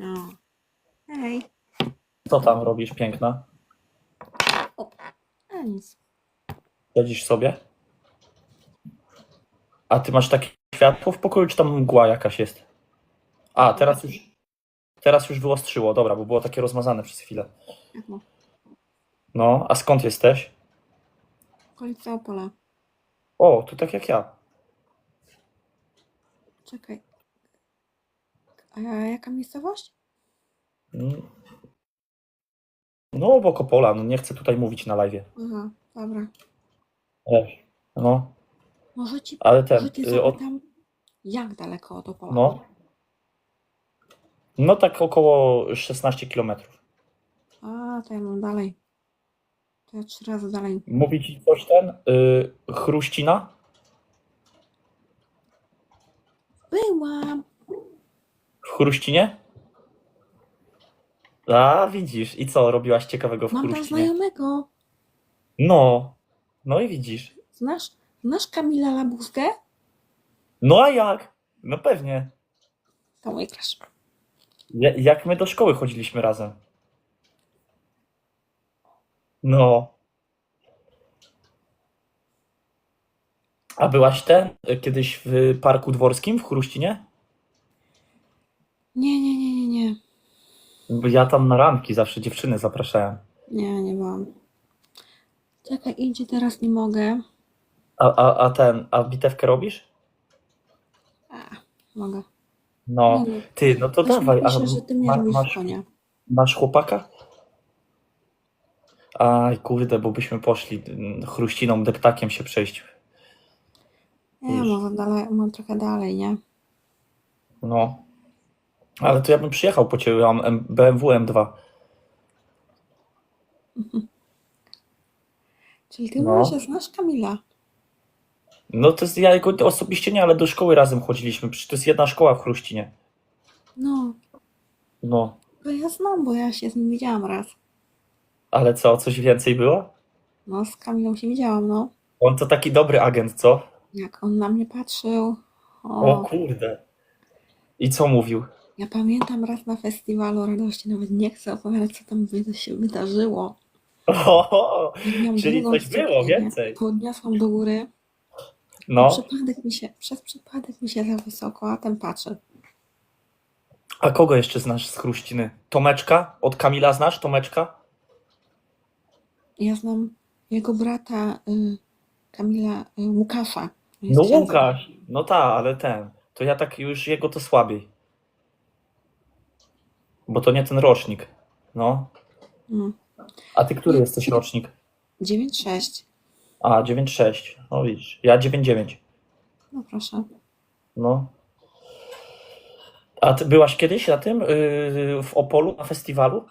O. Hej. Co tam robisz, piękna? A nic. Siedzisz sobie? A ty masz takie światło w pokoju, czy tam mgła jakaś jest? A, teraz już, teraz już wyostrzyło, dobra, bo było takie rozmazane przez chwilę. No. No, a skąd jesteś? Okolica Opola. O, tu tak jak ja. Czekaj. A jaka miejscowość? Mm. No, obok Opola, no nie chcę tutaj mówić na live. Aha, dobra. No, Może ci, ale ten, może cię y, od, zapytam, jak daleko od Opola? no. No tak około 16 kilometrów. A, to ja mam dalej. To ja trzy razy dalej. Mówi ci coś ten? Y, chruścina? Byłam! W Chruścinie? A, widzisz. I co robiłaś ciekawego w Mam tam znajomego. No, no i widzisz. Znasz, znasz Kamila Labuzkę? No a jak? No pewnie. To mój crush. Ja- Jak my do szkoły chodziliśmy razem. No. A byłaś ten y, kiedyś w Parku Dworskim w Chruścinie? Nie, nie, nie, nie, nie. Bo ja tam na ranki zawsze dziewczyny zapraszałem. Nie, nie byłam. Czekaj, idzie teraz nie mogę. A, a, a ten, a bitewkę robisz? A, mogę. No. Nie, nie. Ty, no to Ktoś dawaj. A pisze, że ty mnie ma, robisz masz, konia. masz chłopaka? Aj, kurde, bo byśmy poszli mm, chruściną, deptakiem się przejść. Nie, Już. może dalej, mam trochę dalej, nie? No. Ale to ja bym przyjechał po ciebie, mam M- BMW M2. Czyli ty No. mówisz, że znasz Kamila. No to jest, ja go osobiście nie, ale do szkoły razem chodziliśmy. Przecież to jest jedna szkoła w Chruścinie. No, No. to ja znam, bo ja się z nim widziałam raz. Ale co, coś więcej było? No, z Kamilą się widziałam, no. On to taki dobry agent, co? Jak on na mnie patrzył. O O, kurde. I co mówił? Ja pamiętam raz na festiwalu radości, nawet nie chcę opowiadać, co tam się wydarzyło. O, miałam Czyli długą coś było więcej. Podniosłam do góry. no. Przypadek mi się, przez przypadek mi się za wysoko, a ten patrzy. A kogo jeszcze znasz z Chruściny? Tomeczka? Od Kamila znasz Tomeczka? Ja znam jego brata y, Kamila y, Łukasza. No księdzem. Łukasz. No ta, ale ten. To ja tak już jego to słabiej. Bo to nie ten rocznik. No. Mm. A ty który jesteś rocznik? 9-6. A, 9-6. No widzisz. Ja 9-9. No proszę. No. A ty byłaś kiedyś na tym, yy, w Opolu, na festiwalu?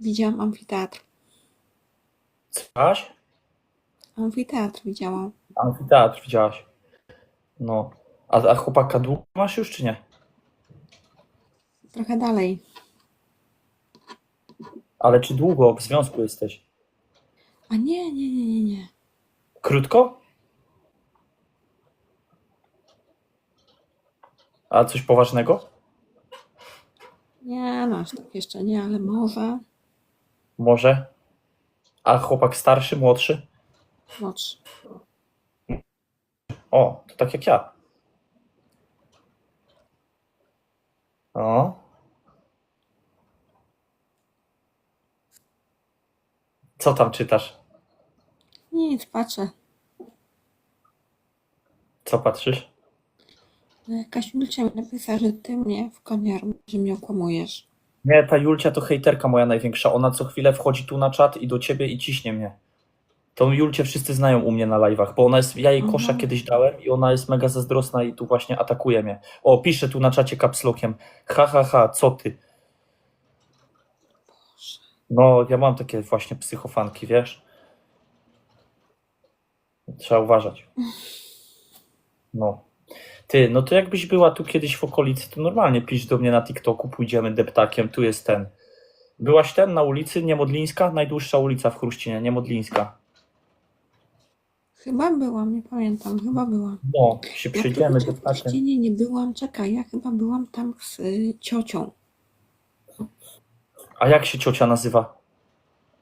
Widziałam amfiteatr. Byłaś? Amfiteatr widziałam. Amfiteatr widziałaś. No. A, a chłopaka długo masz już, czy nie? Trochę dalej. Ale czy długo w związku jesteś? A nie, nie, nie, nie, nie. Krótko? A coś poważnego? Nie, no aż tak jeszcze nie, ale może. Może? A chłopak starszy, młodszy? Młodszy. O, to tak jak ja. O. Co tam czytasz? Nic, patrzę. Co patrzysz? No, Jakaś Julcia mi napisała, że ty mnie w konia że mnie okłamujesz. Nie, ta Julcia to hejterka moja największa. Ona co chwilę wchodzi tu na czat i do ciebie i ciśnie mnie. Tą Julcię wszyscy znają u mnie na live'ach, bo ona jest, ja jej kosza Aha. kiedyś dałem i ona jest mega zazdrosna i tu właśnie atakuje mnie. O, pisze tu na czacie kapslokiem. Ha, ha, ha, co ty? No, ja mam takie właśnie psychofanki, wiesz? Trzeba uważać. No. Ty, no to jakbyś była tu kiedyś w okolicy, to normalnie pisz do mnie na TikToku, pójdziemy deptakiem, tu jest ten. Byłaś ten na ulicy Niemodlińska? Najdłuższa ulica w Chruścinie, Niemodlińska. Chyba byłam, nie pamiętam, chyba byłam. No, się Ja przyjdziemy deptakiem. Nie, nie, nie byłam, czekaj, ja chyba byłam tam z y, ciocią A jak się ciocia nazywa?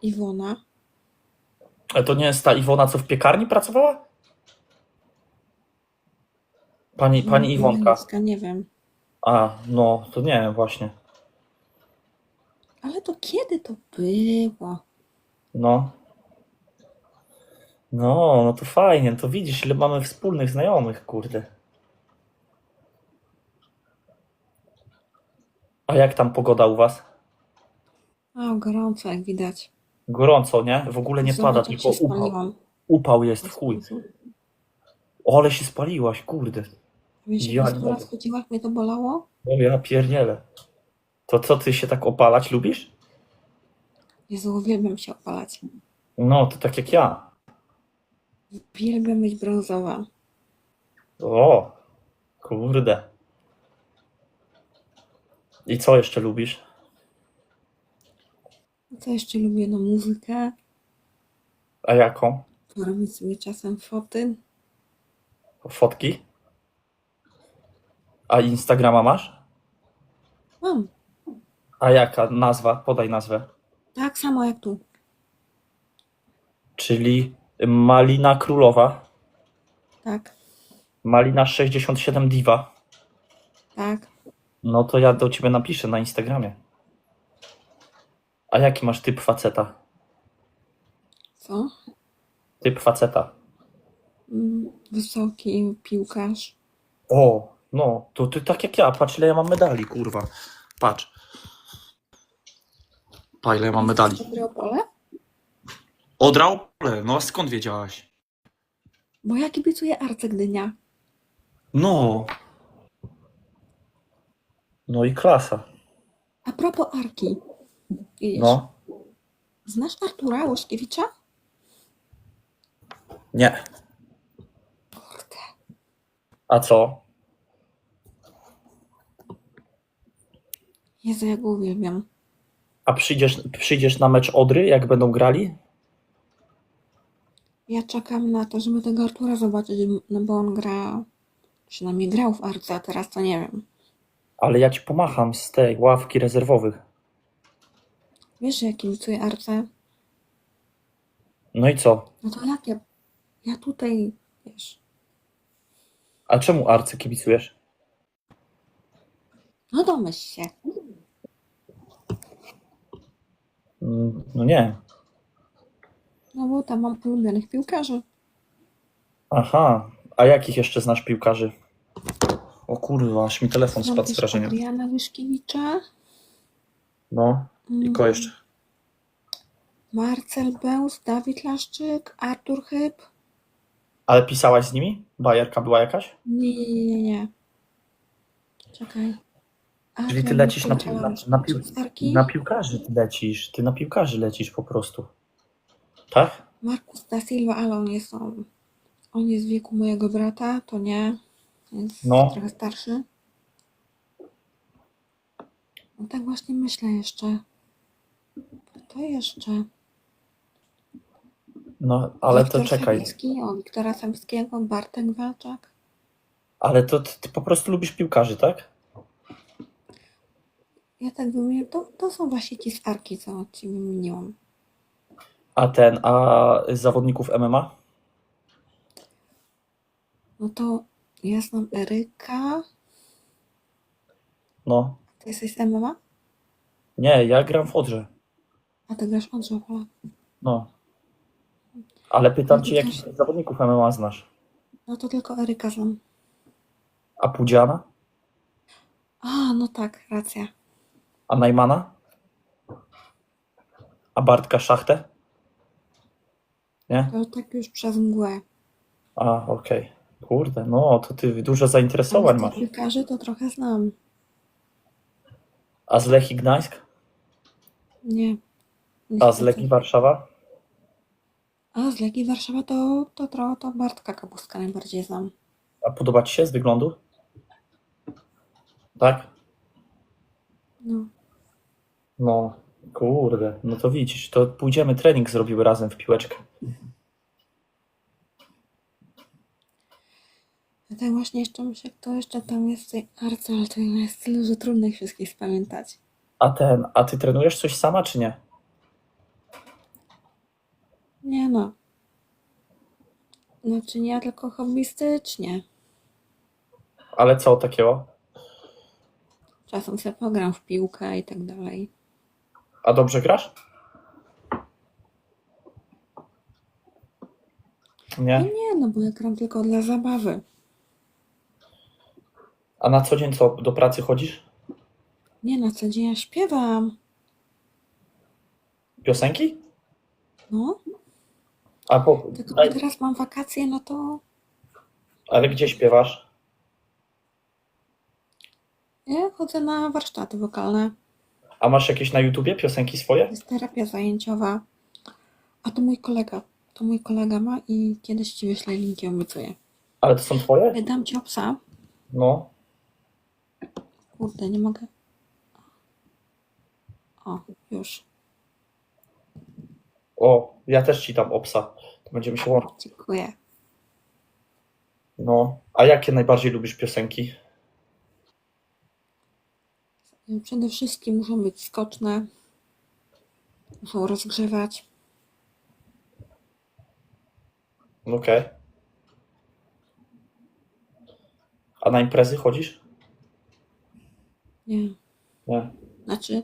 Iwona. Ale to nie jest ta Iwona, co w piekarni pracowała? Pani, pani Iwonka. Nazwiska Nie wiem. A, no, to nie wiem właśnie. Ale to kiedy to było? No. No, no to fajnie, to widzisz, ile mamy wspólnych znajomych, kurde. A jak tam pogoda u was? A, gorąco, jak widać. Gorąco, nie? W ogóle nie Zobacz, pada, jak tylko się upał. spaliłam. Upał jest w chuj. O, ale się spaliłaś, kurde. Wiesz, Ja jak nie ja raz mogę. chodziła, jak mnie to bolało? O, ja pierdzielę. To co, ty się tak opalać lubisz? Jezu, uwielbiam się opalać. No, to tak jak ja. Uwielbiam być brązowa. O, kurde. I co jeszcze lubisz? Co jeszcze lubię? No muzykę. A jaką? Robić sobie czasem foty. Fotki? A Instagrama masz? Mam. A jaka nazwa? Podaj nazwę. Tak samo jak tu. Czyli Malina Królowa, Tak, Malina 67 Diva. tak. No to ja do ciebie napiszę na Instagramie. A jaki masz typ faceta? Co? Typ faceta. Mm, Wysoki piłkarz. O, no, to ty tak jak ja. Patrz, ile ja mam medali, kurwa. Patrz. Pa, ile ja mam medali. Dobry o pole? Odrał? No, a skąd wiedziałaś? Bo ja kibicuję Arce Gdynia. No. No i klasa. A propos Arki. Widzisz, No. Znasz Artura Łoszkiewicza? Nie. Kurde. A co? Jezu, ja go uwielbiam. A przyjdziesz, przyjdziesz na mecz Odry, jak będą grali? Ja czekam na to, żeby tego Artura zobaczyć, no bo on gra, przynajmniej grał w Arce, a teraz to nie wiem. Ale ja ci pomacham z tej ławki rezerwowych. Wiesz, że ja kibicuję Arce? No i co? No to jak ja, ja tutaj, wiesz, A czemu Arce kibicujesz? no domyśl się. Mm, No nie. No bo tam mam ulubionych piłkarzy. Aha. A jakich jeszcze znasz piłkarzy? O kurwa, aż mi telefon spadł z też wrażenia. Adriana Wyszkiewicza. No. I mm, jeszcze? Marcel Beus, Dawid Laszczyk, Artur Chyb. Ale pisałaś z nimi? Bajerka była jakaś? Nie, nie, nie, nie, nie. Czekaj. A, Czyli ty ja lecisz na, powiedziała, na, na, pił- na piłkarzy ty lecisz. Ty na piłkarzy lecisz po prostu. Tak? Marcus da Silva, ale on jest, on, on jest w wieku mojego brata, to nie. Jest No. trochę starszy. No tak właśnie myślę jeszcze. To jeszcze. No, ale to Wiktor czekaj. Sawicki, o Wiktora Sawickiego, Bartek Walczak. Ale to ty, ty po prostu lubisz piłkarzy, tak? Ja tak wymienię, to, to są właśnie ci z Arki, co ci wymieniłam. A ten, a zawodników MMA? No to ja znam Eryka. No. Ty jesteś z MMA? Nie, ja gram w Odrze. A ty grasz od Żopola. No. Ale pytam No to cię, jakich też- zawodników MMA znasz? No to tylko Eryka znam. A Pudziana? A, no tak, racja. A Najmana? A Bartka Szachtę? Nie? To tak już przez mgłę. A, okej. Kurde, no to ty dużo Ale zainteresowań z masz. tych piłkarzy to trochę znam. A z Lechii Gdańsk? Nie. A z. Legii Warszawa? A z Legii Warszawa to, to, to, to Bartka Kapuska najbardziej znam. A podoba ci się z wyglądu? Tak? No. No, kurde, no to widzisz, to pójdziemy trening zrobiły razem w piłeczkę. Ja tak właśnie jeszcze myślę, kto jeszcze tam jest w tej arce, ale to jest tyle, że trudno ich wszystkich spamiętać. A ten, a ty trenujesz coś sama, czy nie? Nie no. Znaczy nie tylko hobbystycznie. Ale co takiego? Czasem sobie pogram w piłkę i tak dalej. A dobrze grasz? No Nie? nie, no bo ja gram tylko dla zabawy. A na co dzień co, do pracy chodzisz? Nie, na co dzień ja śpiewam. Piosenki? No, A po, tylko daj, teraz mam wakacje, no to ale gdzie śpiewasz? ja chodzę na warsztaty wokalne. A masz jakieś na YouTubie piosenki To swoje? jest terapia zajęciowa. A to mój kolega. To mój kolega ma i kiedyś ci wyślę linki, obiecuję. Ale to są twoje? Dam ci obsa. No. Kurde, nie mogę. O, już. O, ja też ci dam obsa. To będziemy się łączyć. Dziękuję. No. A jakie najbardziej lubisz piosenki? Przede wszystkim muszą być skoczne. Muszą rozgrzewać. Okej. A na imprezy chodzisz? Nie. Nie. Znaczy,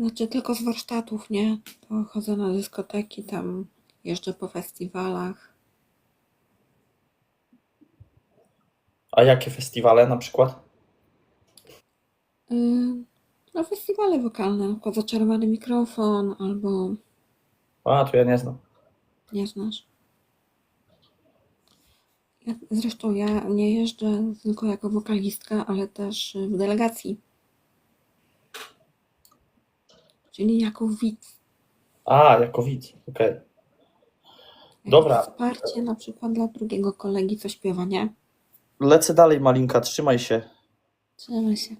znaczy tylko z warsztatów, nie? To chodzę na dyskoteki, tam jeżdżę po festiwalach. A jakie festiwale na przykład? Yy, no festiwale wokalne, na przykład za czerwony mikrofon albo A, to ja nie znam. nie znasz. Ja, zresztą ja nie jeżdżę tylko jako wokalistka, ale też w delegacji. Czyli jako widz. A, jako widz. Okej. Dobra. Wsparcie na przykład dla drugiego kolegi, co śpiewa, nie? Lecę dalej, Malinka, trzymaj się. Trzymaj się.